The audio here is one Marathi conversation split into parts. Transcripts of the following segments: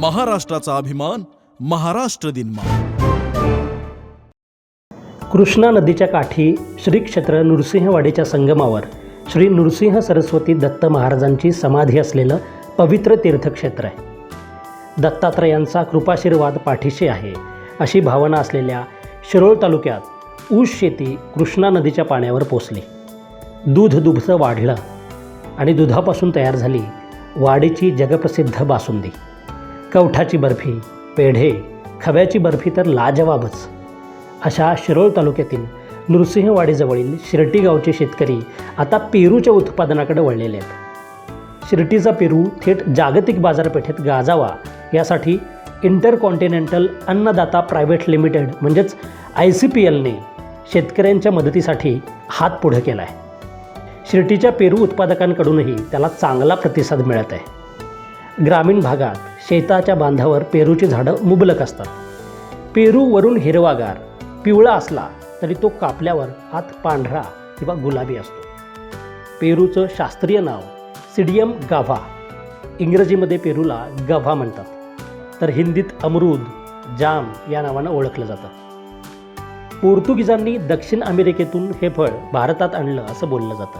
महाराष्ट्राचा अभिमान महाराष्ट्र दिनमा कृष्णा नदीच्या काठी श्री क्षेत्र नृसिंहवाडीच्या संगमावर श्री नृसिंह सरस्वती दत्त महाराजांची समाधी असलेलं पवित्र तीर्थक्षेत्र आहे. दत्तात्रयांचा कृपाशीर्वाद पाठीशी आहे अशी भावना असलेल्या शिरोळ तालुक्यात ऊस शेती कृष्णा नदीच्या पाण्यावर पोचली. दूध दुभतं वाढलं आणि दुधापासून तयार झाली वाडीची जगप्रसिद्ध बासुंदी. कवठाची बर्फी पेढे खव्याची बर्फी तर लाजवाबच. अशा शिरोळ तालुक्यातील नृसिंहवाडीजवळील शिरटी गावचे शेतकरी आता पेरूच्या उत्पादनाकडे वळलेले आहेत. शिर्टीचा पेरू थेट जागतिक बाजारपेठेत गाजावा यासाठी इंटरकॉन्टिनेंटल अन्नदाता प्रायव्हेट लिमिटेड म्हणजेच आय सी पी एलने शेतकऱ्यांच्या मदतीसाठी हात पुढे केला आहे शिर्टीच्या पेरू उत्पादकांकडूनही त्याला चांगला प्रतिसाद मिळत आहे. ग्रामीण भागात शेताच्या बांधावर पेरूची झाडं मुबलक असतात. पेरूवरून हिरवागार पिवळा असला तरी तो कापल्यावर आत पांढरा किंवा गुलाबी असतो. पेरूचं शास्त्रीय नाव सिडियम गाभा. इंग्रजीमध्ये पेरूला गव्हा म्हणतात. तर हिंदीत अमरूद जाम या नावानं ओळखलं जातं. पोर्तुगीजांनी दक्षिण अमेरिकेतून हे फळ भारतात आणलं असं बोललं जातं.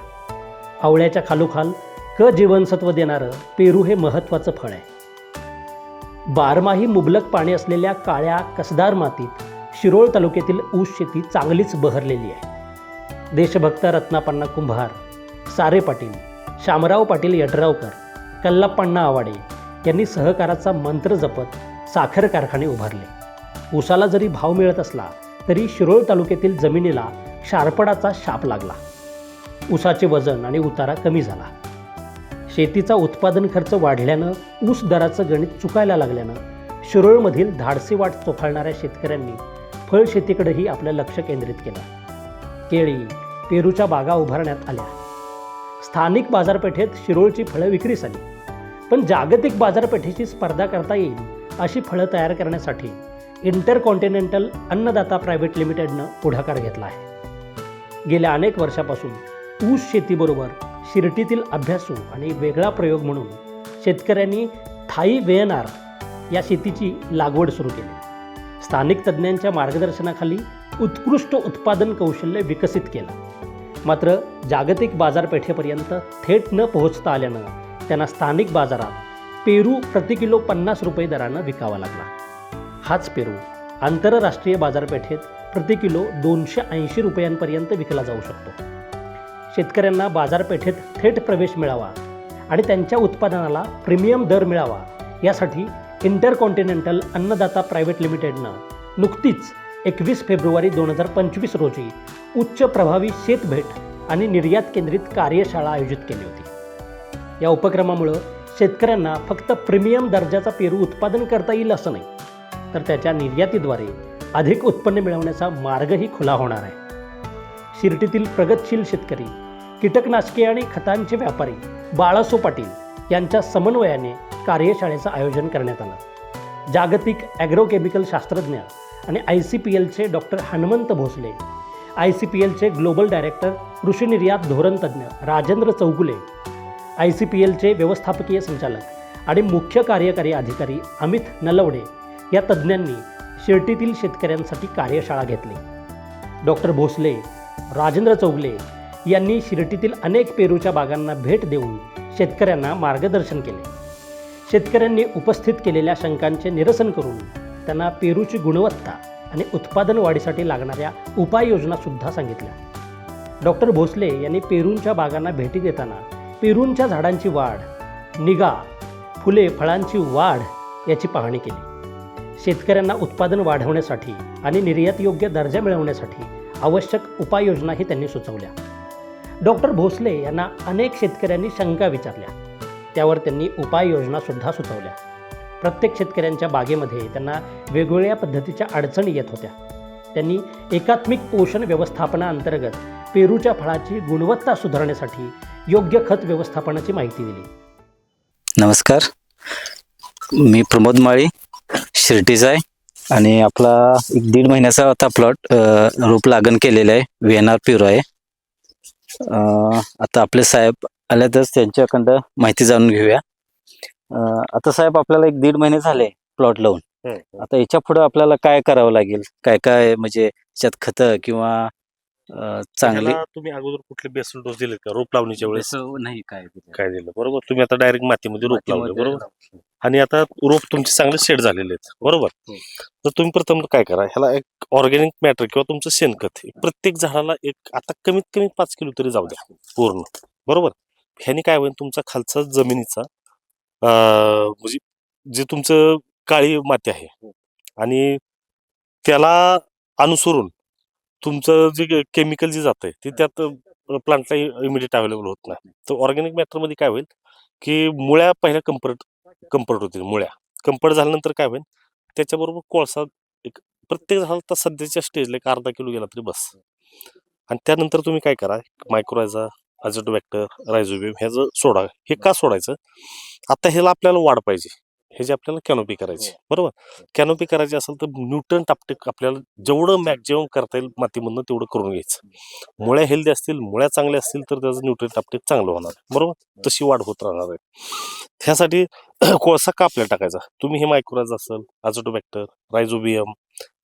आवळ्याच्या खालोखाल क जीवनसत्व देणारं पेरू हे महत्त्वाचं फळ आहे. बारमाही मुबलक पाणी असलेल्या काळ्या कसदार मातीत शिरोळ तालुक्यातील ऊस शेती चांगलीच बहरलेली आहे. देशभक्त रत्नापण्णा कुंभार सारे पाटील शामराव पाटील यड्रावकर कल्लाप्पण्णा आवाडे यांनी सहकाराचा मंत्र जपत साखर कारखाने उभारले. ऊसाला जरी भाव मिळत असला तरी शिरोळ तालुक्यातील जमिनीला शारपडाचा शाप लागला. ऊसाचे वजन आणि उतारा कमी झाला. शेतीचा उत्पादन खर्च वाढल्यानं ऊस दराचं गणित चुकायला लागल्यानं शिरोळमधील धाडसी वाट चोखाळणाऱ्या शेतकऱ्यांनी फळशेतीकडेही आपलं लक्ष केंद्रित केलं. केळी पेरूच्या बागा उभारण्यात आल्या. स्थानिक बाजारपेठेत शिरोळची फळं विक्रीस आली. पण जागतिक बाजारपेठेची स्पर्धा करता येईल अशी फळं तयार करण्यासाठी इंटरकॉन्टिनेंटल अन्नदाता प्रायव्हेट लिमिटेडनं पुढाकार घेतला आहे. गेल्या अनेक वर्षापासून ऊस शेतीबरोबर शिर्टीतील अभ्यासू आणि वेगळा प्रयोग म्हणून शेतकऱ्यांनी थाई वेयनार या शेतीची लागवड सुरू केली. स्थानिक तज्ज्ञांच्या मार्गदर्शनाखाली उत्कृष्ट उत्पादन कौशल्य विकसित केलं. मात्र जागतिक बाजारपेठेपर्यंत थेट न पोहोचता आल्यानं त्यांना स्थानिक बाजारात पेरू प्रति किलो पन्नास रुपये दरानं विकावा लागला. हाच पेरू आंतरराष्ट्रीय बाजारपेठेत प्रति किलो दोनशे ऐंशी रुपयांपर्यंत विकला जाऊ शकतो. शेतकऱ्यांना बाजारपेठेत थेट प्रवेश मिळावा आणि त्यांच्या उत्पादनाला प्रीमियम दर मिळावा. यासाठी इंटरकॉन्टिनेंटल अन्नदाता प्रायव्हेट लिमिटेडनं नुकतीच एकवीस फेब्रुवारी दोन हजार पंचवीस रोजी उच्च प्रभावी शेतभेट आणि निर्यात केंद्रित कार्यशाळा आयोजित केली होती. या उपक्रमामुळं शेतकऱ्यांना फक्त प्रीमियम दर्जाचा पेरू उत्पादन करता येईल असं नाही तर त्याच्या निर्यातीद्वारे अधिक उत्पन्न मिळवण्याचा मार्गही खुला होणार आहे. शिर्टीतील प्रगतशील शेतकरी कीटकनाशके आणि खतांचे व्यापारी बाळासो पाटील यांच्या समन्वयाने कार्यशाळेचं आयोजन करण्यात आलं. जागतिक ॲग्रोकेमिकल शास्त्रज्ञ आणि आय सी पी एलचे doctor Hanumant Bhosale I C P एलचे ग्लोबल डायरेक्टर कृषी निर्यात धोरणतज्ञ Rajendra Chougule I C P एलचे व्यवस्थापकीय संचालक आणि मुख्य कार्यकारी अधिकारी अमित नलवडे या तज्ज्ञांनी शिर्टीतील शेतकऱ्यांसाठी कार्यशाळा घेतली. डॉक्टर भोसले राजेंद्र चौगले यांनी शिर्टीतील अनेक पेरूच्या बागांना भेट देऊन शेतकऱ्यांना मार्गदर्शन केले. शेतकऱ्यांनी उपस्थित केलेल्या शंकांचे निरसन करून त्यांना पेरूची गुणवत्ता आणि उत्पादन वाढीसाठी लागणाऱ्या उपाययोजनासुद्धा सांगितल्या. डॉक्टर भोसले यांनी पेरूंच्या बागांना भेटी देताना पेरूंच्या झाडांची वाढ निगा फुले फळांची वाढ याची पाहणी केली. शेतकऱ्यांना उत्पादन वाढवण्यासाठी आणि निर्यातयोग्य दर्जा मिळवण्यासाठी आवश्यक उपाययोजनाही त्यांनी सुचवल्या. डॉक्टर भोसले यांना अनेक शेतकऱ्यांनी शंका विचारल्या. त्यावर त्यांनी उपाययोजनासुद्धा सुचवल्या. प्रत्येक शेतकऱ्यांच्या बागेमध्ये त्यांना वेगवेगळ्या पद्धतीच्या अडचणी येत होत्या. त्यांनी एकात्मिक पोषण व्यवस्थापनाअंतर्गत पेरूच्या फळाची गुणवत्ता सुधारण्यासाठी योग्य खत व्यवस्थापनाची माहिती दिली. नमस्कार. मी प्रमोद माळी शिर्टीचा आहे आणि आपला एक दीड महिन्याचा आता प्लॉट रोप लागण केलेलं आहे व्ही एन आर प्युरो आहे. आता आपले साहेब आल्यातच त्यांच्याकडं माहिती जाणून घेऊया. आता साहेब आपल्याला एक दीड महिने झाले प्लॉट लावून. आता याच्यापुढे आपल्याला काय करावं लागेल? काय काय म्हणजे त्याच्यात खत किंवा चांगली तुम्ही अगोदर कुठले बेसल डोस दिले का? रोप लावणीच्या वेळेस? नाही काय दिलं. काय दिलं? बरोबर. तुम्ही आता डायरेक्ट मातीमध्ये रोप लावले बरोबर? आणि आता रोप तुमचे चांगले सेट झालेले आहेत. बरोबर? हो. तर तुम्ही प्रथम काय करा ह्याला एक ऑर्गॅनिक मॅटर किंवा तुमचं शेणखत हे प्रत्येक झाडाला एक आता कमीत कमी पाच किलो तरी जाऊ द्या पूर्ण. बरोबर? ह्याने काय होईल तुमचा खालचा जमिनीचा म्हणजे जे तुमचं काळी माती आहे आणि त्याला अनुसरून तुमचं जे केमिकल जे जात आहे ते त्यात प्लांटला इमिडिएट अवेलेबल होत नाही. तर ऑर्गॅनिक मॅटरमध्ये काय होईल की मुळ्या पहिल्या कम्फर्ट कम्फर्ट होतील मुळ्या. कम्फर्ट झाल्यानंतर काय होईल? त्याच्याबरोबर कोळसा एक प्रत्येक झाला तर सध्याच्या स्टेजला एक अर्धा किलो गेला तरी बस. आणि त्यानंतर तुम्ही काय करा? मायक्रोरायझा वॅक्टर रायझोबियम ह्याचं सोडा. हे का सोडायचं? आता ह्याला आपल्याला वाढ पाहिजे. हे जे आपल्याला कॅनोपी करायची बरोबर? कॅनोपी करायची असेल तर न्यूट्रन टापटेक आपल्याला जेवढं मॅक्झिमम करता येईल मातीमधनं तेवढं करून घ्यायचं. मुळ्या हेल्दी असतील मुळ्या चांगल्या असतील तर त्याचं न्यूट्रन टापटेक चांगलं होणार बरोबर? तशी वाढ होत राहणार आहे. त्यासाठी कोळसा का आपल्याला टाकायचा. तुम्ही हे मायक्रोराज असेल अजोटोबॅक्टर रायझोबियम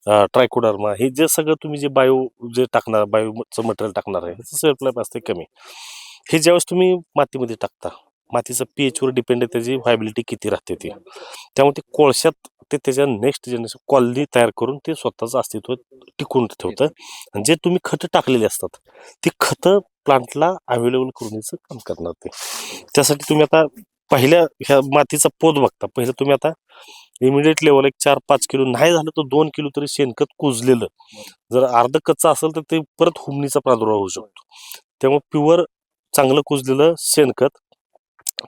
ट्रायकोडर्मा हे जे सगळं तुम्ही जे बायो जे टाकणार बायोचं मटेरियल टाकणार आहे ह्याचं सेल्फ लाईफ असते कमी. हे ज्यावेळेस तुम्ही मातीमध्ये टाकता मातीचं पीएचवर डिपेंड आहे त्याची व्हायबिलिटी किती राहते ती. त्यामुळे ते कोळशात ते त्याच्या नेक्स्ट जनरेशन कॉलनी तयार करून ते स्वतःचं अस्तित्व टिकून ठेवतं. आणि जे तुम्ही खतं टाकलेली असतात ती खतं प्लांटला अवेलेबल करून याचं काम करणार ते. त्यासाठी तुम्ही आता पहिल्या ह्या मातीचा पोत बघता. पहिलं तुम्ही आता इमिडिएट लेवल एक चार पाच किलो नाही झालं तर दोन किलो तरी शेणखत कुजलेलं. जर अर्ध कच्चा असेल तर ते परत हुमणीचा प्रादुर्भाव होऊ शकतो. त्यामुळे प्युअर चांगलं कुजलेलं शेणखत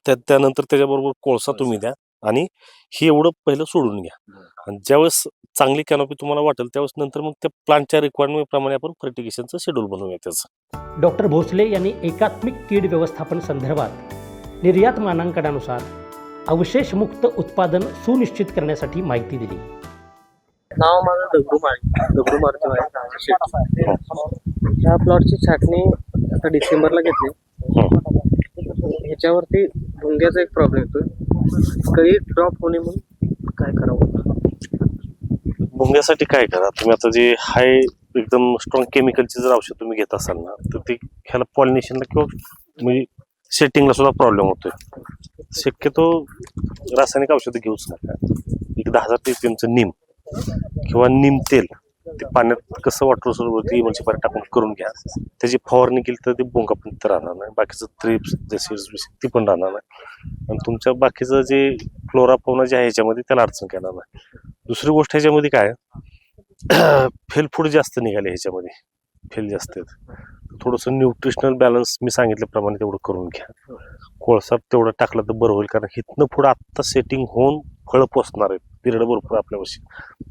त्या त्यानंतर त्याच्याबरोबर कोळसा तुम्ही द्या आणि हे एवढं पहिलं सोडून घ्या. आणि ज्यावेळेस चांगली कॅनोपी तुम्हाला वाटेल त्यावेळेस नंतर मग त्या प्लांटच्या रिक्वायरमेंट प्रमाणे आपण फर्टिगेशनचं शेड्यूल बनवूया त्याचं. डॉक्टर भोसले यांनी एकात्मिक कीड व्यवस्थापन संदर्भात निर्यात मानांकनानुसार अवशेषमुक्त उत्पादन सुनिश्चित करण्यासाठी माहिती दिली. नाव माझं दगडू दगडू मारुती शेट्टी. ह्या प्लॉटची छाटणी आता डिसेंबरला घेतली. ह्याच्यावरती भुंग्याचा एक प्रॉब्लेम येतोय. कळी ड्रॉप होणे म्हणून काय करावं? भुंग्यासाठी काय करा? तुम्ही आता जे हाय एकदम स्ट्रॉंग केमिकलचे जर औषध तुम्ही घेत असाल ना तर ते ह्याला पॉलिनेशनला किंवा म्हणजे सेटिंगला सुद्धा प्रॉब्लेम होतोय. शक्यतो रासायनिक औषधं घेऊच नका. एक दहा हजार टीएमचं नीम किंवा नीम तेल. ते पाण्यात कसं वॉटर सोबत म्हणजे टाकून करून घ्या. त्याची फवारणी केली तर ते बोंगा पण राहणार नाही. बाकीचं थ्रिप्स जसे ती पण राहणार नाही. आणि तुमच्या बाकीचं जे फ्लोरा फोना जे आहे ह्याच्यामध्ये त्याला अडचण येणार नाही. दुसरी गोष्ट ह्याच्यामध्ये काय फेल फूड जास्त निघाले ह्याच्यामध्ये फेल जास्त आहेत. थोडंसं न्यूट्रिशनल बॅलन्स मी सांगितल्याप्रमाणे तेवढं करून घ्या. कोळसा तेवढं टाकलं तर बरं होईल कारण इथनं पुढं आत्ता सेटिंग होऊन फळं पोचणार आहेत. पिरियड भरपूर आपल्यापाशी.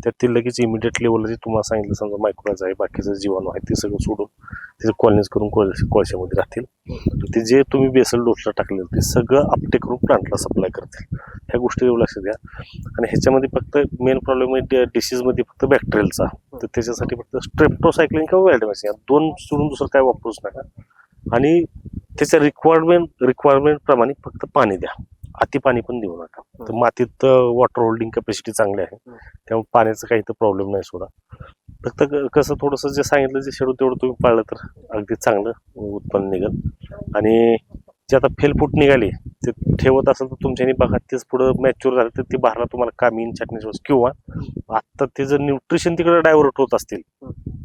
त्यात ते लगेच इमिडिएट लेवलला जे तुम्हाला सांगितलं समजा मायक्रोज आहे बाकीचं जीवाणू आहे ते सगळं सोडून त्याचं कॉलनीज करून कोळ कोळशामध्ये राहतील. ते जे तुम्ही बेसल डोसला टाकलेलं ते सगळं आपटे करून प्लांटला सप्लाय करतील. ह्या गोष्टी एवढं लक्ष द्या आणि ह्याच्यामध्ये फक्त मेन प्रॉब्लेम आहे डिसीजमध्ये फक्त बॅक्टेरियलचा तर त्याच्यासाठी फक्त स्ट्रेप्टोसायक्लिन किंवा वेल्डमॅक्स या दोन सोडून दुसरं काय वापरूच नका. आणि त्याच्या रिक्वायरमेंट रिक्वायरमेंट प्रमाणे फक्त पाणी द्या. अति पाणी पण देऊ नका. तर मातीत वॉटर होल्डिंग कॅपॅसिटी चांगली आहे. त्यामुळे पाण्याचा काही तर प्रॉब्लेम नाही सोडा. फक्त क- कसं थोडंसं जे सांगितलं जे शेड्यूल तेवढं तुम्ही पाळलं तर अगदी चांगलं उत्पन्न निघेल. आणि जे आता फेलफूट निघाली ते ठेवत असेल तर तुमच्यानी बघा तेच पुढं मॅच्युअर झालं तर ते बाहेरला तुम्हाला कामीन छाटणी किंवा आत्ता ते जर न्यूट्रिशन तिकडे डायव्हर्ट होत असतील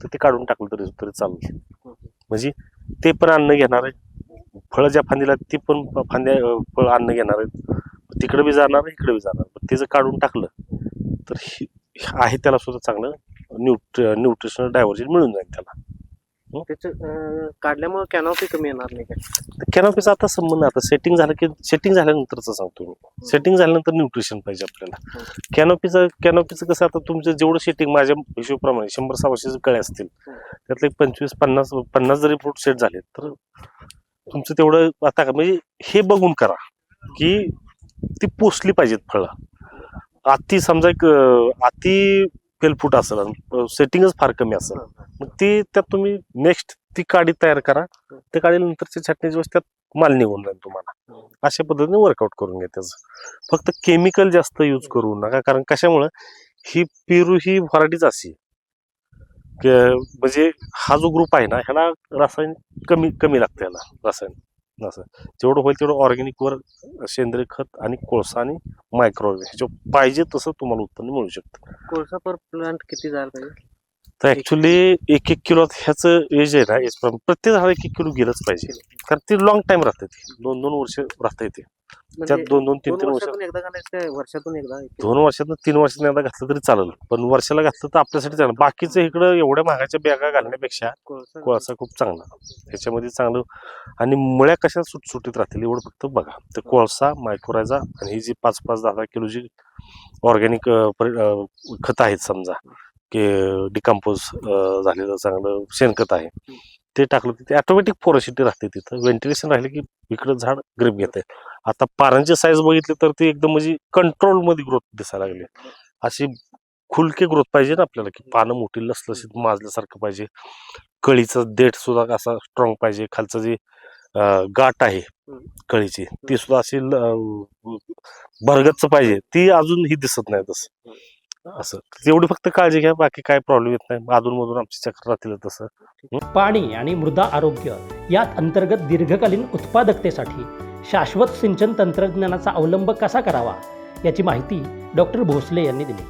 तर ते काढून टाकलं तरी तरी चालेल. म्हणजे ते पण अन्न घेणार आहे. फळं ज्या फांदीला ती पण फांद्या फळ अन्न घेणार आहेत. तिकडे बी जाणार इकडे बी जाणार. पण ते जर काढून टाकलं तर आहे त्याला सुद्धा चांगलं न्यूट्र न्यूट्रिशनल डायव्हर्जन मिळून जाईल त्याला. त्याचं काढल्यामुळे कॅनॉपी कमी येणार नाही काय? कॅनॉपीचा आता संबंध आता सेटिंग झालं की सेटिंग झाल्यानंतरच सांगतो मी. सेटिंग झाल्यानंतर न्यूट्रिशन पाहिजे आपल्याला. कॅनॉपीचं कॅनॉपीचं कसं आता तुमचं जेवढं सेटिंग माझ्या हिशोबाप्रमाणे शंभर सहाशे कळे असतील त्यातले पंचवीस पन्नास पन्नास जरी फ्रूट सेट झाले तर तुमचं तेवढं आता का- म्हणजे हे बघून करा की ती पोचली पाहिजेत फळं. अति समजा एक अति फेलफूट असेल सेटिंगच फार कमी असेल मग ती त्यात तुम्ही नेक्स्ट ती काडी तयार करा. त्या काढीनंतरची छाटणीची दिवस त्यात माल निघून जाईल तुम्हाला. अशा पद्धतीने वर्कआउट करून घ्या त्याचं. फक्त केमिकल जास्त यूज करू नका कारण कशामुळं? ही पेरू ही व्हरायटीच अशी म्हणजे हा जो ग्रुप आहे ना ह्याला रासायनिक कमी कमी लागतं ह्याला रासायनिक असं. जेवढं होईल तेवढं ऑर्गॅनिक वर सेंद्रिय खत आणि कोळसा आणि मायक्रोवेव्ह ह्याच्या पाहिजे तसं तुम्हाला उत्पन्न मिळू शकतं. कोळसा पर प्लांट किती जायला पाहिजे? तर ऍक्च्युली एक एक किलो ह्याचं एज आहे ना एज प्रत्येक झाड एक एक किलो गेलंच पाहिजे. कारण ती लॉंग टाइम राहते ती. दोन दोन वर्ष राहते ते. त्यात म्हणजे दोन दोन तीन तीन वर्ष वर्षातून एकदा घालायचं काय वर्षातून एकदा दोन वर्षातनं तीन वर्षातून एकदा घातलं तरी चालेल. पण वर्षाला घातलं तर आपल्यासाठी चालेल. बाकीचं इकडं एवढ्या महागाच्या बॅगा घालण्यापेक्षा कोळसा खूप चांगला. ह्याच्यामध्ये चांगलं आणि मुळ्या कशा सुटसुटीत राहतील एवढं फक्त बघा. तर कोळसा मायक्रोरायझा आणि ही जी पाच पाच दहा दहा किलो जी ऑर्गॅनिक खत आहेत समजा की डिकम्पोज झालेलं चांगलं शेणखत आहे. ते टाकलं की ते ऑटोमॅटिक पोरोसिटी राहते तिथं. व्हेंटिलेशन राहिले की इकडं झाड ग्रीम घेत. आहे आता पारांची साईज बघितली तर ती एकदम म्हणजे कंट्रोलमध्ये ग्रोथ दिसायला लागली. अशी खुलके ग्रोथ पाहिजे ना आपल्याला की पानं मोठी लसलसीत माजल्यासारखं पाहिजे. कळीचं देठ सुद्धा असा स्ट्रॉंग पाहिजे. खालचं जे गाठ आहे कळीची ती सुद्धा अशी ल- पाहिजे. ती अजून ही दिसत नाही तसं. असं. एवढी फक्त काळजी घ्या बाकी काय प्रॉब्लेम येत नाही. अधून मधून आमची चक्र राहतील तसं. पाणी आणि मृदा आरोग्य यात अंतर्गत दीर्घकालीन उत्पादकतेसाठी शाश्वत सिंचन तंत्रज्ञानाचा अवलंब कसा करावा याची माहिती डॉक्टर भोसले यांनी दिली.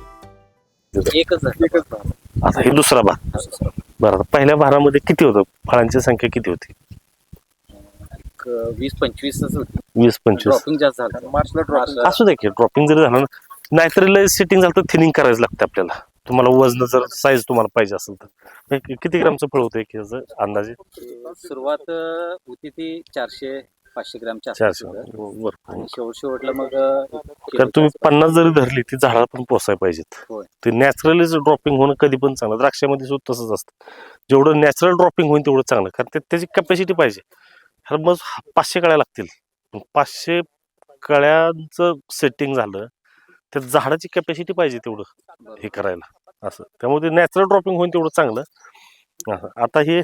एकच एकच आता हे दुसरा भाग. बरं पहिल्या भारामध्ये किती होतं? फळांची संख्या किती होती? वीस पंचवीसच होती. वीस पंचवीस. ड्रॉपिंग जास्त झालं. मार्चला ड्रॉपिंग असू दे की ड्रॉपिंग जरी झालं ना नाहीतर लय सेटिंग झालं तर थिनिंग करायचं लागतं आपल्याला. तुम्हाला वजन जर साईज तुम्हाला पाहिजे असेल तर. हे कि- किती ग्रामचं फळ होतं एक ह्याचं अंदाजे? सुरुवात अं, होती ती चारशे पाचशे ग्रामच्या आसपास चारशे. होतं. बरं आणि शेवट शेवटला मग अं, कारण तुम्ही पन्नास जरी धरली ती झाडाला पण पोसायला पाहिजेत. होय. ते नॅचरली ड्रॉपिंग होणं कधी पण चांगलं. द्राक्षामध्ये सुद्धा तसंच असतं. जेवढं नॅचरल ड्रॉपिंग होईल तेवढं चांगलं. कारण ते- त्याची कॅपॅसिटी पाहिजे. मग पाचशे कळ्या लागतील. मग पाचशे कळ्यांचं सेटिंग झालं त्या झाडाची कॅपॅसिटी पाहिजे तेवढं हे करायला. असं. त्यामुळे ते नॅचरल ड्रॉपिंग होईल तेवढं चांगलं. आता हे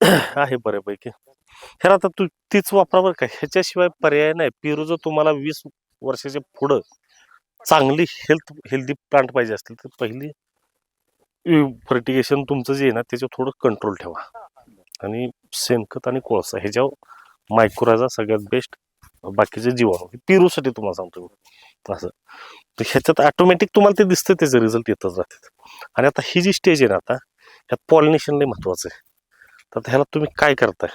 आहे बऱ्यापैकी. ह्याला आता तू तीच वापरावर का. ह्याच्याशिवाय पर्याय नाही. पेरूचं तुम्हाला वीस वर्षाच्या पुढं चांगली हेल्थ हेल्दी प्लांट पाहिजे असतील तर पहिली फर्टिगेशन तुमचं जे आहे ना त्याच्यावर थोडं कंट्रोल ठेवा. आणि शेणखत आणि कोळसा ह्याच्यावर मायक्रोराजा सगळ्यात बेस्ट बाकीचे जीवाणू. पेरूसाठी तुम्हाला सांगतो असं. तर ह्याच्यात ऑटोमॅटिक तुम्हाला ते दिसतं त्याचे रिझल्ट येतच राहतात आणि आता ही जी स्टेज आहे ना आता ह्यात पॉलिनेशन लय महत्वाचं आहे. तर आता ह्याला तुम्ही काय करताय?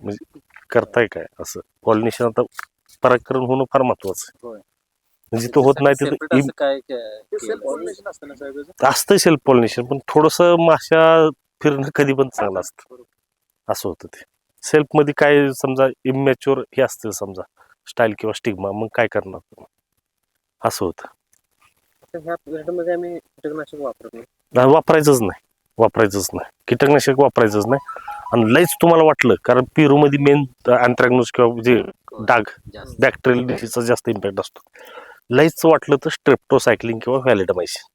म्हणजे करताय काय असं? पॉलिनेशन आता परागकरण होणं फार महत्वाचं आहे. म्हणजे तो होत नाही तिथं? असतं सेल्फ पॉलिनेशन पण थोडस माशा फिरणं कधी पण चांगलं असतं. असं होतं ते. सेल्फमध्ये काय समजा इमॅच्युअर हे असतं समजा स्टाईल किंवा स्टिग्मा मग काय करणार तुम्ही? असं होतं. ह्या पिरियडमध्ये आम्ही कीटकनाशक वापरत नाही नाही, वापरायचंच नाही. वापरायचंच नाही. कीटकनाशक वापरायचंच नाही. आणि लईच तुम्हाला वाटलं कारण पेरूमध्ये मेन अँथ्रॅग्नोस किंवा जे डाग जास्त. बॅक्टेरियल डिसीजचा जास्त इम्पॅक्ट असतो. लईच वाटलं तर स्ट्रेप्टोसायक्लिन किंवा व्हॅलिडमायसिन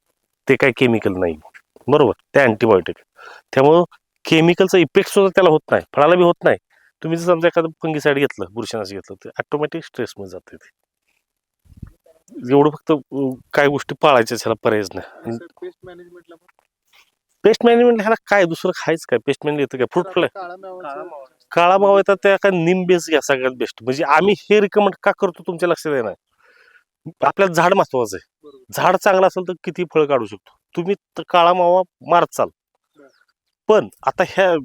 ते काय केमिकल नाही. बरोबर ते अँटीबायोटिक त्यामुळं केमिकलचा इफेक्ट सुद्धा त्याला होत नाही. फळाला बी होत नाही. तुम्ही जर समजा एखादं फंगीसाईड घेतलं बुरशीनाशक घेतलं तर ऑटोमॅटिक स्ट्रेसमध्ये जाते ते. एवढं फक्त काय गोष्टी पाळायच्या ह्याला पर्यायच नाही. पेस्ट मॅनेजमेंट ह्याला काय दुसरं खायच काय? पेस्ट मॅनेजमेंट येतं काय? फ्रूट फ्लाय काळा मावा येतात त्या काय निम बेस घ्या सगळ्यात बेस्ट म्हणजे आम्ही हे रिकमेंड का करतो तुमच्या लक्षात येणार आपल्याला झाड महत्वाचं आहे. झाड चांगलं असेल तर किती फळ काढू शकतो? तुम्ही त- काळा मावा मारत चाल. पण आता ह्या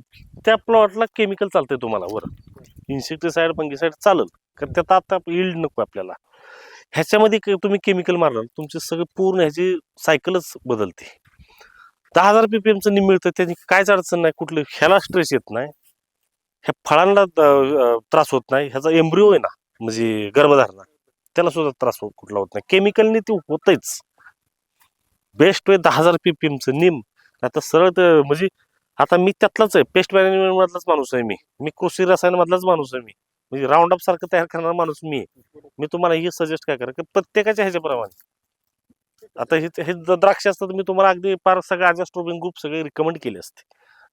त्या प्लॉटला केमिकल चालतंय तुम्हाला वर. इन्सेक्टिसाइड फंगिसाइड चालेल. कारण त्यात आता इल्ड नको आपल्याला. ह्याच्यामध्ये तुम्ही केमिकल मारलं तुमची सगळं पूर्ण ह्याची सायकलच बदलते. दहा हजार पीपीएमचं निम मिळतं त्याची कायच अडचण नाही. कुठलं ह्याला स्ट्रेस येत नाही. ह्या फळांना त्रास होत नाही. ह्याचा एम्ब्रिओ आहे ना म्हणजे गर्भधारणा त्याला सुद्धा त्रास होत कुठला होत नाही. केमिकलने ते होतच बेस्ट वे दहा हजार पीपीएमचं निम. आता सरळ म्हणजे आता मी त्यातलाच आहे. पेस्ट मॅनेजमेंट मधलाच माणूस आहे मी. मी कृषी रसायन मधलाच माणूस आहे मी. म्हणजे राऊंड अप सारखं तयार करणारा माणूस मी आहे. मी तुम्हाला हे सजेस्ट काय करा की प्रत्येकाच्या ह्याच्याप्रमाणे. आता हे हे द्राक्ष असतात मी तुम्हाला अगदी फार सगळं आजा स्ट्रोबिंग ग्रुप सगळे रिकमेंड केले असते.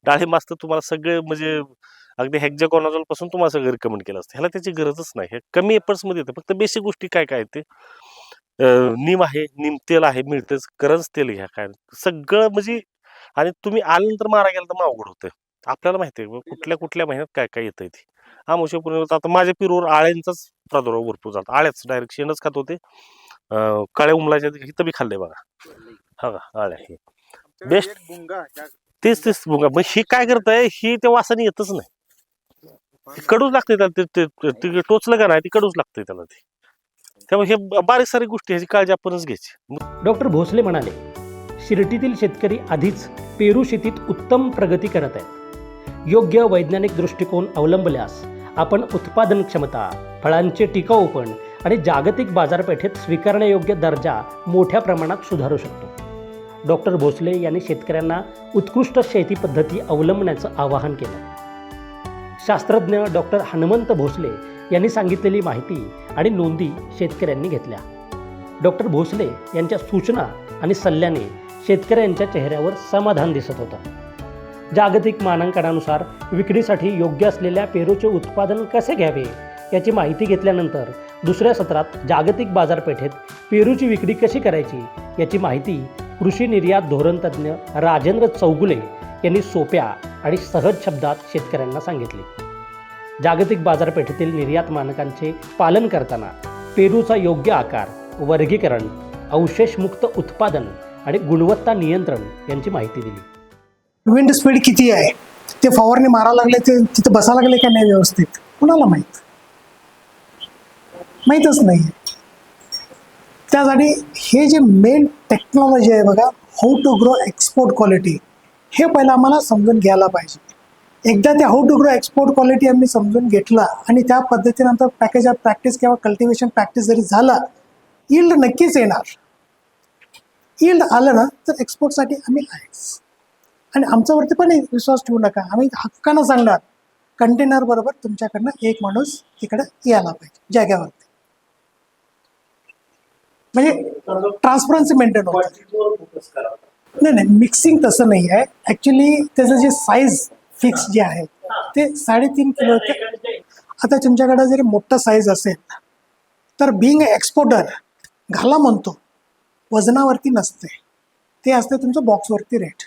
डाळिंब असतं तुम्हाला सगळं म्हणजे अगदी हॅक्झॅकॉनॉझॉलपासून तुम्हाला सगळं रिकमेंड केलं असतं. ह्याला त्याची गरजच नाही. हे कमी एपर्ट्समध्ये येतं. फक्त बेसिक गोष्टी काय काय ते? नीम आहे नीम तेल आहे मिळतेच करंज तेल घ्या काय? सगळं म्हणजे आणि तुम्ही आल्यानंतर मारा गेला तर मग अवघड होतं आपल्याला माहिती आहे कुठल्या कुठल्या महिन्यात काय काय येतंय ते. आमोशा पौर्णिमेला आता माझ्या पिरूवर आळ्यांचाच प्रादुर्भाव भरपूर जातो आळ्याच डायरेक्ट शेणच खात होते. काळ्या उमलाच्या इथं बी खाल्लंय बघा. हा का? आळ्या हे. बेस्ट तेच तेच बघा मग ही काय करताय? ही त्या वासाने येतच नाही. हे कडूच लागते त्याला. ते- ते ते टोचलं का नाही ते कडूच लागतंय त्याला ते. त्यामुळे हे बारीक सारी गोष्टी ह्याची काळजी आपणच घ्यायची. डॉक्टर भोसले म्हणाले शिर्टीतील शेतकरी आधीच पेरू शेतीत उत्तम प्रगती करत आहेत. योग्य वैज्ञानिक दृष्टिकोन अवलंबल्यास आपण उत्पादन क्षमता फळांचे टिकाऊपण आणि जागतिक बाजारपेठेत स्वीकारण्यायोग्य दर्जा मोठ्या प्रमाणात सुधारू शकतो. डॉक्टर भोसले यांनी शेतकऱ्यांना उत्कृष्ट शेती पद्धती अवलंबण्याचं आवाहन केलं. शास्त्रज्ञ डॉक्टर हनुमंत भोसले यांनी सांगितलेली माहिती आणि नोंदी शेतकऱ्यांनी घेतल्या. डॉक्टर भोसले यांच्या सूचना आणि सल्ल्याने शेतकऱ्यांच्या चेहऱ्यावर समाधान दिसत होतं. जागतिक मानांकनानुसार विक्रीसाठी योग्य असलेल्या पेरूचे उत्पादन कसे घ्यावे याची माहिती घेतल्यानंतर दुसऱ्या सत्रात जागतिक बाजारपेठेत पेरूची विक्री कशी करायची याची माहिती कृषी निर्यात धोरणतज्ञ राजेंद्र चौगुले यांनी सोप्या आणि सहज शब्दात शेतकऱ्यांना सांगितले. जागतिक बाजारपेठेतील निर्यात मानकांचे पालन करताना पेरूचा योग्य आकार वर्गीकरण अवशेषमुक्त उत्पादन आणि गुणवत्ता नियंत्रण यांची माहिती दिली. विंड स्पीड किती आहे? ते फवारणी मारा लागले ते तिथे बसा लागले का नाही व्यवस्थित? कुणाला माहीत? माहीतच नाही. त्यासाठी हे जे मेन टेक्नॉलॉजी आहे बघा how to grow export quality हे पहिलं आम्हाला समजून घ्यायला पाहिजे. एकदा ते how to grow export quality आम्ही समजून घेतला आणि त्या पद्धतीनंतर पॅकेज ऑफ प्रॅक्टिस किंवा कल्टिवेशन प्रॅक्टिस जरी झाला इल्ड नक्कीच येणार. इल्ड आलं ना तर एक्सपोर्टसाठी आम्ही आहेच. आणि आमच्यावरती पण विश्वास ठेवू नका. आम्ही हक्कानं सांगणार कंटेनर बरोबर तुमच्याकडनं एक माणूस तिकडे यायला पाहिजे जाग्यावरती. म्हणजे ट्रान्सपरन्सी मेंटेन होत. नाही नाही मिक्सिंग तसं नाही आहे. ॲक्च्युली त्याचं जे साईज फिक्स जे आहे ते साडेतीन किलो ते आता तुमच्याकडे जरी मोठा साईज असेल तर बिंग एक्सपोर्टर घाला म्हणतो वजनावरती नसते. ते असते तुमचं बॉक्सवरती रेट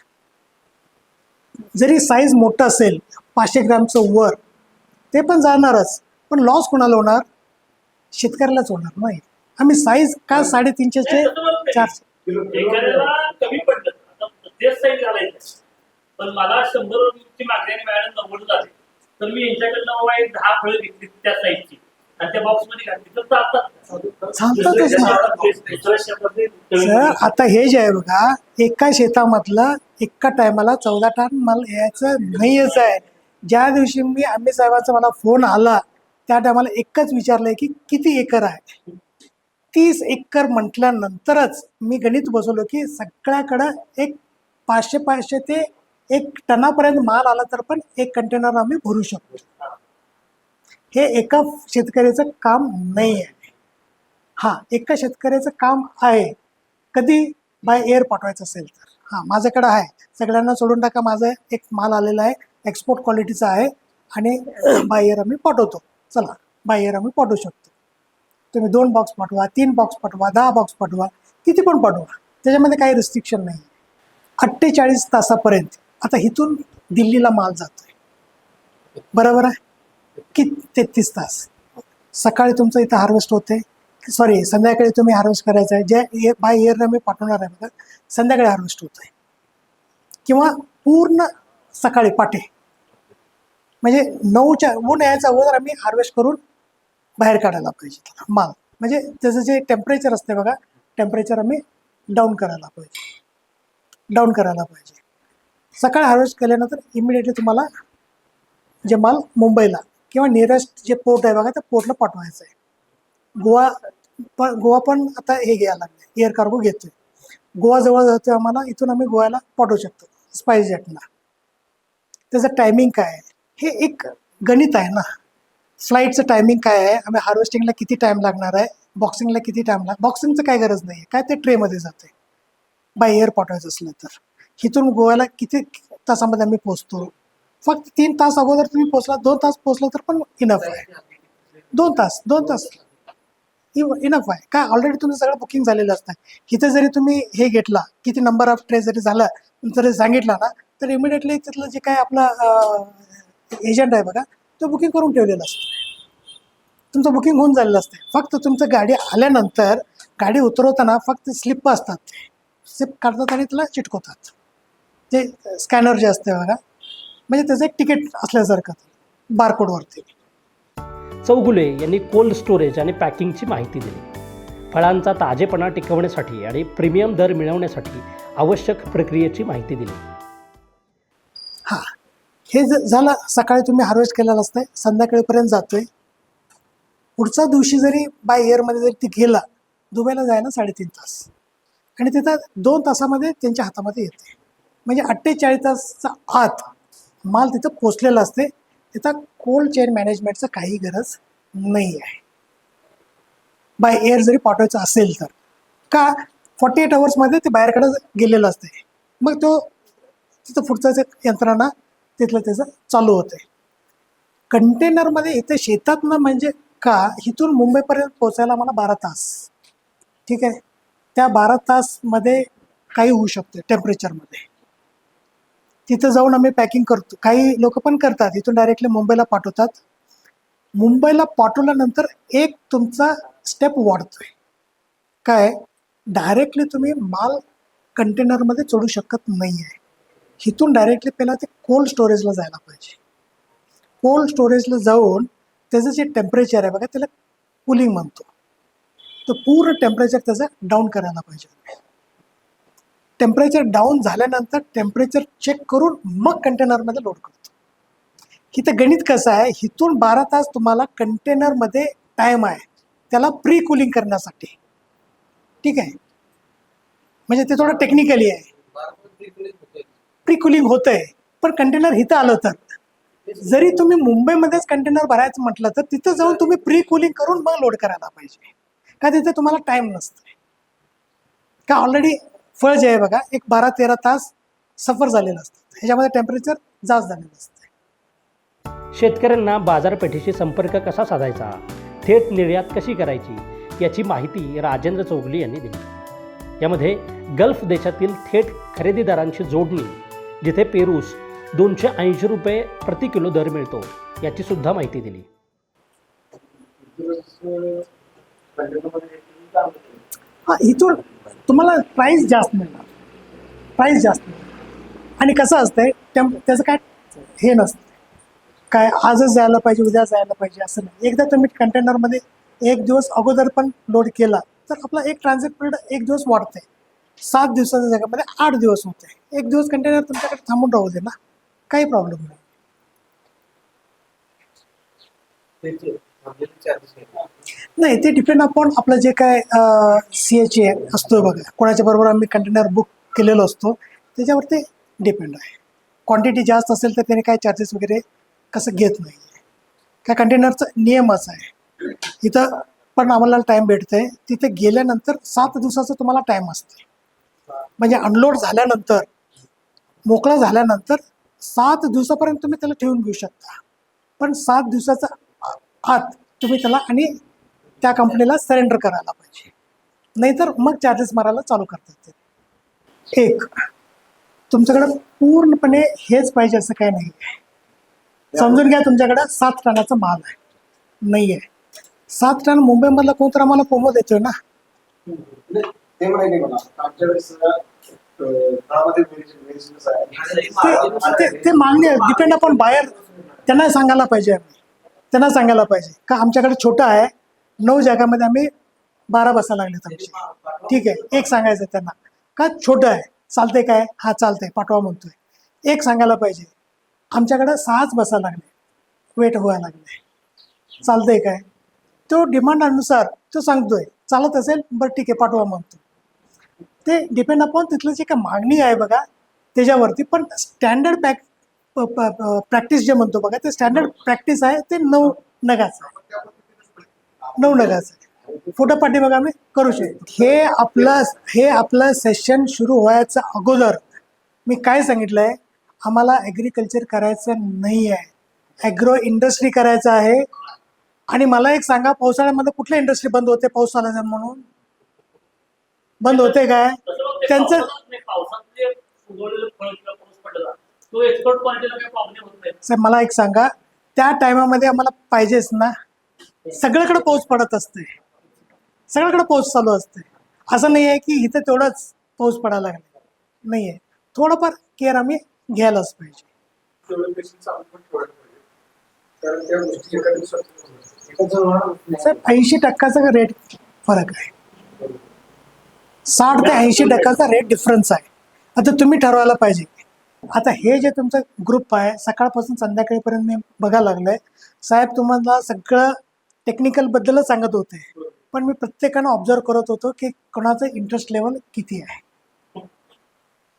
जरी साईज मोठं असेल पाचशे ग्रॅमचं वर ते पण जाणारच. पण लॉस कोणाला होणार? शेतकऱ्यालाच होणार नाही आम्ही साईज का साडेतीनशे चारशे? पण मला शंभर मागणी आणि मॅडम नव्वद झाले तर मी यांच्याकडनं बाबा एक दहा फळं घेतली त्या साईजची आणि त्या बॉक्समध्ये घातली. तर चालतात चालतातच ना दुसऱ्या सर आता हे जे आहे बघा एका शेतामधलं एका टायमाला चौदा टन माल यायचं नाहीच आहे. ज्या दिवशी मी आंबे साहेबांचा मला फोन आला त्या टायमाला एकच विचारलंय की किती एकर आहे? तीस एकर म्हटल्यानंतरच मी गणित बसवलो की सगळ्याकडं एक पाचशे पाचशे ते एक टनापर्यंत माल आला तर पण एक कंटेनर आम्ही भरू शकतो. हे एका शेतकऱ्याचं काम नाही आहे हां एका शेतकऱ्याचं काम आहे. कधी बाय एअर पाठवायचं असेल तर. हां माझ्याकडं आहे. सगळ्यांना सोडून टाका. माझं एक माल आलेला आहे. एक्सपोर्ट क्वालिटीचा आहे. आणि बाय एअर आम्ही पाठवतो. चला बाय एअर आम्ही पाठवू शकतो. तुम्ही दोन बॉक्स पाठवा तीन बॉक्स पाठवा दहा बॉक्स पाठवा किती पण पाठवा. त्याच्यामध्ये काही रिस्ट्रिक्शन नाही अठ्ठेचाळीस तासापर्यंत. आता इथून दिल्लीला माल जातोय. बरोबर आहे? की तेहतीस तास. सकाळी तुमचं इथं हार्वेस्ट होते सॉरी संध्याकाळी तुम्ही हार्वेस्ट करायचं आहे. जे बाय इयरनं मी पाठवणार आहे बघा. संध्याकाळी हार्वेस्ट होत आहे किंवा पूर्ण सकाळी पाटे. म्हणजे नऊच्या ऊन यायचा अगोदर आम्ही हार्वेस्ट करून बाहेर काढायला पाहिजे त्याला. माल. म्हणजे त्याचं जे टेम्परेचर असते बघा टेम्परेचर आम्ही डाऊन करायला पाहिजे. डाऊन करायला पाहिजे. सकाळी हार्वेस्ट केल्यानंतर इमिडिएटली तुम्हाला जे माल मुंबईला किंवा नियरेस्ट जे पोर्ट आहे बघा त्या पोर्टला पाठवायचं आहे. गोवा पण गोवा पण आता हे घ्यायला लागले एअर कार्गो घेतोय. गोवा जवळ जातोय आम्हाला इथून आम्ही गोव्याला पाठवू शकतो स्पाईस जेटला त्याचं टायमिंग काय आहे? हे एक गणित आहे ना. फ्लाईटचं टायमिंग काय आहे? आम्ही हार्वेस्टिंगला किती टाईम लागणार आहे? बॉक्सिंगला किती टाईम लाग बॉक्सिंगचं काय गरज नाही आहे काय ते ट्रेमध्ये जाते बाय एअर पाठवायचं असलं तर. इथून गोव्याला किती तासामध्ये आम्ही पोचतो फक्त तीन तास अगोदर तुम्ही पोचला दोन तास पोचला तर पण इनफ आहे. दोन तास दोन तास. इनफ आहे. काय ऑलरेडी तुमचं सगळं बुकिंग झालेलं असतं. इथे जरी तुम्ही हे घेतला किती नंबर ऑफ ट्रेन जरी झालं जरी सांगितला ना तर इमिडिएटली तिथलं जे काय आपला एजंट आहे बघा तो बुकिंग करून ठेवलेला असतं. तुमचं बुकिंग होऊन झालेलं असते. फक्त तुमचं गाडी आल्यानंतर गाडी उतरवताना फक्त स्लिप असतात. स्लिप काढतात आणि त्याला चिटकवतात. ते स्कॅनर जे असते बघा म्हणजे त्याचं एक तिकीट असल्यासारखं. बारकोडवरती चौगुले यांनी कोल्ड स्टोरेज आणि पॅकिंगची माहिती दिली. फळांचा ताजेपणा टिकवण्यासाठी आणि प्रीमियम दर मिळवण्यासाठी आवश्यक प्रक्रियेची माहिती दिली. हां. हे झालं. सकाळी तुम्ही हार्वेस्ट केलेलं असतंय. संध्याकाळीपर्यंत जातोय. पुढच्या दिवशी जरी बाय एअरमध्ये जरी ती गेला दुबईला जायला साडेतीन तास. आणि तिथं दोन तासामध्ये त्यांच्या हातामध्ये येते म्हणजे अठ्ठेचाळीस तासचा आत माल तिथं पोचलेला असते. तिथं कोल्ड चेन मॅनेजमेंटचं काही गरज नाही आहे. बाय एअर जरी पाठवायचं असेल तर. का? फॉर्टी एट आवर्समध्ये ते बाहेरकडे गेलेलं असते. मग तो तिथं पुढचं यंत्रणा तिथलं त्याचं चालू होते. कंटेनरमध्ये इथे शेतातनं म्हणजे का? इथून मुंबईपर्यंत पोचायला मला बारा तास. ठीक आहे? त्या बारा तासमध्ये काही होऊ शकते टेम्परेचरमध्ये तिथं जाऊन आम्ही पॅकिंग करतो. काही लोक पण करतात. इथून डायरेक्टली मुंबईला पाठवतात. मुंबईला पाठवल्यानंतर एक तुमचा स्टेप वाढतोय. काय? डायरेक्टली तुम्ही माल कंटेनरमध्ये चढू शकत नाही आहे इथून डायरेक्टली पहिला ते कोल्ड स्टोरेजला जायला पाहिजे. कोल्ड स्टोरेजला जाऊन त्याचं जे टेम्परेचर आहे बघा त्याला कूलिंग म्हणतो. तर पूर्ण टेम्परेचर त्याचं डाऊन करायला पाहिजे. टेम्परेचर डाऊन झाल्यानंतर टेम्परेचर चेक करून मग कंटेनरमध्ये लोड करतो. इथं गणित कसं आहे? इथून बारा तास तुम्हाला कंटेनरमध्ये टाईम आहे. त्याला प्री कुलिंग करण्यासाठी. ठीक आहे? म्हणजे ते थोडं टेक्निकली आहे. प्री कुलिंग होतंय. पण कंटेनर इथं आलं तर? जरी तुम्ही मुंबईमध्येच कंटेनर भरायचं म्हटलं तर तिथं जाऊन तुम्ही प्री कुलिंग करून मग लोड करायला पाहिजे. का तिथे तुम्हाला टाईम नसतं का ऑलरेडी फळ जे आहे बघा एक बारा तेरा तास सफर झालेलं असतं. ह्याच्यामध्ये टेम्परेचर जास्त झालेलं असतं. शेतकऱ्यांना बाजारपेठेशी संपर्क कसा साधायचा? थेट निर्यात कशी करायची? याची माहिती राजेंद्र चौगुले यांनी दिली. यामध्ये गल्फ देशातील थेट खरेदीदारांची जोडणी जिथे पेरूस दोनशे ऐंशी रुपये प्रति किलो दर मिळतो याची सुद्धा माहिती दिली. हा इथून तुम्हाला प्राईस जास्त मिळणार. प्राईस जास्त मिळणार. आणि कसं असतंय टेम्प त्याचं काय हे नसतं. काय आजच जायला पाहिजे उद्या जायला पाहिजे असं नाही. एकदा तुम्ही कंटेनरमध्ये एक दिवस अगोदर पण लोड केला तर आपला एक ट्रान्झिट पिरियड एक दिवस वाढते सात दिवसाच्या जागेमध्ये आठ दिवस होते एक दिवस कंटेनर तुमच्याकडे थांबून राहू दे ना. काही प्रॉब्लेम नाही. नाही ते डिपेंड अपॉन आपलं जे काय सी एच ए असतो बघा. कोणाच्या बरोबर आम्ही कंटेनर बुक केलेलो असतो त्याच्यावर ते डिपेंड आहे. क्वांटिटी जास्त असेल तर त्याने काय चार्जेस वगैरे कसं घेत नाही. काय कंटेनरचा नियमच आहे. इथं पण आम्हाला टाईम भेटतंय. तिथे गेल्यानंतर सात दिवसाचा तुम्हाला टाईम असते. म्हणजे अनलोड झाल्यानंतर मोकळा झाल्यानंतर सात दिवसापर्यंत तुम्ही त्याला ठेवून घेऊ शकता. पण सात दिवसाचा आत तुम्ही त्याला आणि त्या कंपनीला सरेंडर करायला पाहिजे. नाहीतर मग चार्जेस मारायला चालू करतात ते. एक तुमच्याकडं पूर्णपणे हेच पाहिजे असं काही नाही आहे समजून घ्या तुमच्याकडं सात टनाचा माल आहे. नाही आहे सात टन मुंबईमधला कोणतर आम्हाला पोमो देतोय ना? ते आहे. ते मागणे डिपेंड आपण बाहेर त्यांना सांगायला पाहिजे त्यांना सांगायला पाहिजे. का आमच्याकडे छोटं आहे. नऊ जागामध्ये आम्ही बारा बसा लागलेत आमचे. ठीक आहे. एक सांगायचं त्यांना. का छोटं आहे. चालतंय काय? हा चालतंय. पाठवा म्हणतोय. एक सांगायला पाहिजे. आमच्याकडं सहाच बसा लागले. वेट व्हायला लागले. चालतंय काय? तो डिमांडनुसार तो सांगतोय. चालत असेल बरं ठीक आहे पाठवा म्हणतो. ते डिपेंड अपॉन तिथलं जे काय मागणी आहे बघा त्याच्यावरती. पण स्टँडर्ड पॅक प्रॅक्टिस जे म्हणतो बघा ते स्टँडर्ड प्रॅक्टिस आहे ते नऊ नगाचं आहे. नऊ नगाचं फोटो पाठी बघा आम्ही करू शकतो हे आपलं हे आपलं सेशन सुरू व्हायचं अगोदर मी काय सांगितलंय? आम्हाला ॲग्रिकल्चर करायचं नाही आहे ॲग्रो इंडस्ट्री करायचं आहे. आणि मला एक सांगा पावसाळ्यामध्ये कुठल्या इंडस्ट्री बंद होते? पाऊस आला म्हणून? बंद होते काय? त्यांचं- साहेब मला एक सांगा त्या टायमामध्ये आम्हाला पाहिजेच ना? सगळीकडे पाऊस पडत असते. सगळीकडे पाऊस चालू असते. असं नाही आहे की इथं तेवढाच पाऊस पडायला लागला. नाही आहे थोडंफार केअर आम्ही घ्यायलाच पाहिजे. ऐंशी टक्क्याचा रेट फरक आहे. साठ ते ऐंशी टक्क्याचा रेट डिफरन्स आहे. आता तुम्ही ठरवायला पाहिजे. आता हे जे तुमचं ग्रुप आहे सकाळपासून संध्याकाळीपर्यंत मी बघायला लागलंय. साहेब तुम्हाला सगळं टेक्निकल बद्दलच सांगत होते. पण मी प्रत्येकानं ऑब्झर्व करत होतो की कोणाचं इंटरेस्ट लेवल किती आहे.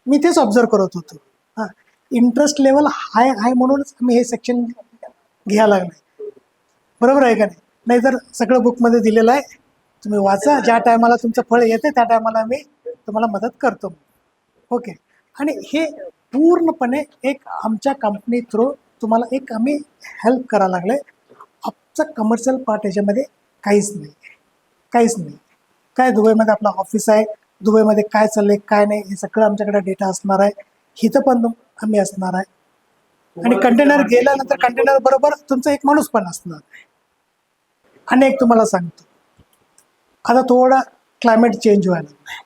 मी तेच ऑब्झर्व करत होतो. हां इंटरेस्ट लेवल हाय आहे म्हणूनच मी हे सेक्शन घ्यायला लागले बरोबर आहे का नाही? नाहीतर सगळं बुकमध्ये दिलेलं आहे. तुम्ही वाचा ज्या टायमाला तुमचं फळ येते त्या टायमाला मी तुम्हाला मदत करतो. ओके आणि हे पूर्णपणे एक आमच्या कंपनी थ्रू तुम्हाला एक आम्ही हेल्प करायला लागले आमचं कमर्शियल पार्ट याच्यामध्ये काहीच नाही. काहीच नाही. काय दुबईमध्ये आपलं ऑफिस आहे? दुबईमध्ये काय चाललंय काय नाही? हे सगळं आमच्याकडे डेटा असणार आहे. इथं पण आम्ही असणार आहे. आणि कंटेनर गेल्यानंतर कंटेनर बरोबर तुमचा एक माणूस पण असणार. आहे आणि एक तुम्हाला सांगतो. आता थोडा क्लायमेट चेंज व्हायला.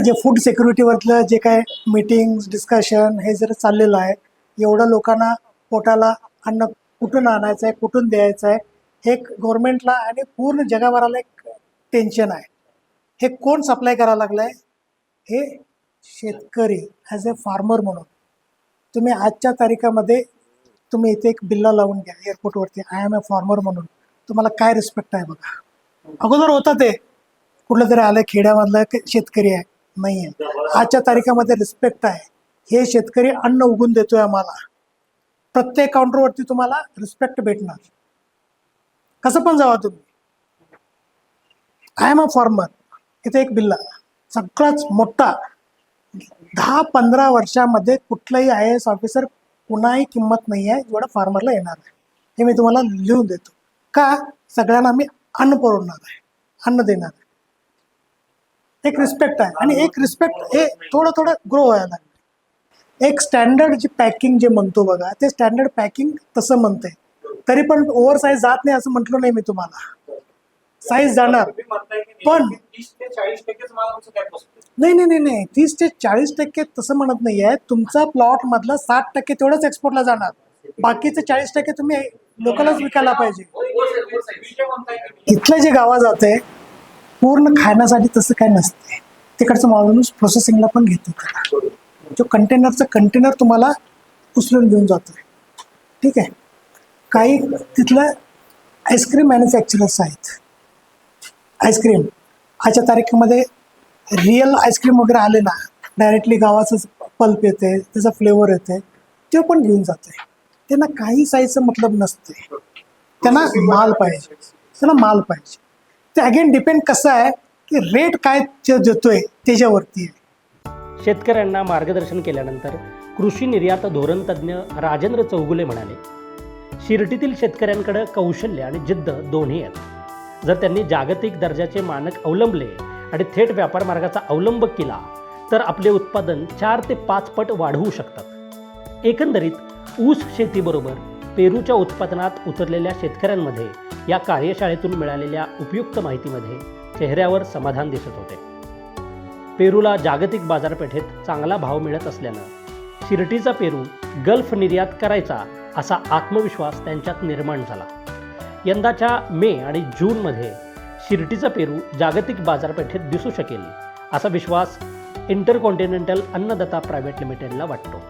जे फूड सिक्युरिटीवरलं जे काय मीटिंग्स डिस्कशन हे जर चाललेलं आहे एवढं लोकांना पोटाला अन्न कुठून आणायचं आहे कुठून द्यायचं आहे हे गव्हर्नमेंटला आणि पूर्ण जगाभराला एक टेन्शन आहे. हे कोण सप्लाय करायला लागलं आहे हे शेतकरी ॲज अ फार्मर म्हणून. तुम्ही आजच्या तारीखामध्ये तुम्ही इथे एक बिल्ला लावून घ्या एअरपोर्टवरती आय एम अ फार्मर म्हणून. तुम्हाला काय रिस्पेक्ट आहे बघा. अगोदर होतं ते. कुठलं तरी आलं खेड्यामधलं शेतकरी आहे. नाही आहे आजच्या तारखेमध्ये रिस्पेक्ट आहे. हे शेतकरी अन्न उगून देतोय आम्हाला. प्रत्येक काउंटरवरती तुम्हाला रिस्पेक्ट भेटणार. कसं पण जावा तुम्ही. आय एम अ फॉर्मर इथे एक बिल्ला. सगळाच मोठा. दहा पंधरा वर्षामध्ये कुठलाही आय एस ऑफिसर कुणाही किंमत नाही आहे एवढं फार्मरला येणार आहे. हे मी तुम्हाला लिहून देतो. का? सगळ्यांना आम्ही अन्न पुरवणार आहे. अन्न देणार आहे. एक रिस्पेक्ट आहे. आणि एक रिस्पेक्ट हे थोडं थोडं ग्रो व्हायला लागलं. एक स्टँडर्ड जे पॅकिंग जे म्हणतो बघा ते स्टँडर्ड पॅकिंग तसं म्हणते तरी पण ओव्हर साईज जात नाही असं म्हटलं नाही मी तुम्हाला. साईज जाणार. पण नाही नाही नाही नाही तीस ते चाळीस टक्के तसं म्हणत नाही आहे तुमचा प्लॉट मधलं साठ टक्के तेवढंच एक्सपोर्टला जाणार. बाकीचे चाळीस टक्के तुम्ही लोकलच विकायला पाहिजे. इथलं जे गावा जाते पूर्ण खाण्यासाठी तसं काय नसते तिकडचं माणूस प्रोसेसिंगला पण घेतो जो कंटेनरचं कंटेनर तुम्हाला उचलून घेऊन जातो ठीक आहे? काही तिथलं आईस्क्रीम मॅन्युफॅक्चरर्स आहेत. आईस्क्रीम आजच्या तारखेमध्ये रिअल आईस्क्रीम वगैरे आले ना डायरेक्टली गावाचं पल्प येते त्याचा फ्लेवर येते ते पण घेऊन जाते त्यांना काही साईजचं मतलब नसते त्यांना माल पाहिजे. त्यांना माल पाहिजे. ते अगेन डिपेंड कसं आहे की रेट काय जे देतोय त्याच्यावरती आहे. शेतकऱ्यांना मार्गदर्शन केल्यानंतर कृषी निर्यात धोरण तज्ज्ञ राजेंद्र चौगुले म्हणाले शिर्टीतील शेतकऱ्यांकडे कौशल्य आणि जिद्द दोन्ही आहेत. जर त्यांनी जागतिक दर्जाचे मानक अवलंबले आणि थेट व्यापार मार्गाचा अवलंब केला तर आपले उत्पादन चार ते पाच पट वाढवू शकतात. एकंदरीत ऊस शेतीबरोबर पेरूच्या उत्पादनात उतरलेल्या शेतकऱ्यांमध्ये या कार्यशाळेतून मिळालेल्या उपयुक्त माहितीमध्ये चेहऱ्यावर समाधान दिसत होते. पेरूला जागतिक बाजारपेठेत चांगला भाव मिळत असल्यानं शिर्टीचा पेरू गल्फ निर्यात करायचा असा आत्मविश्वास त्यांच्यात निर्माण झाला. यंदाच्या मे आणि जूनमध्ये शिर्टीचा पेरू जागतिक बाजारपेठेत दिसू शकेल असा विश्वास इंटरकॉन्टिनेंटल अन्नदाता प्रायव्हेट लिमिटेडला वाटतो.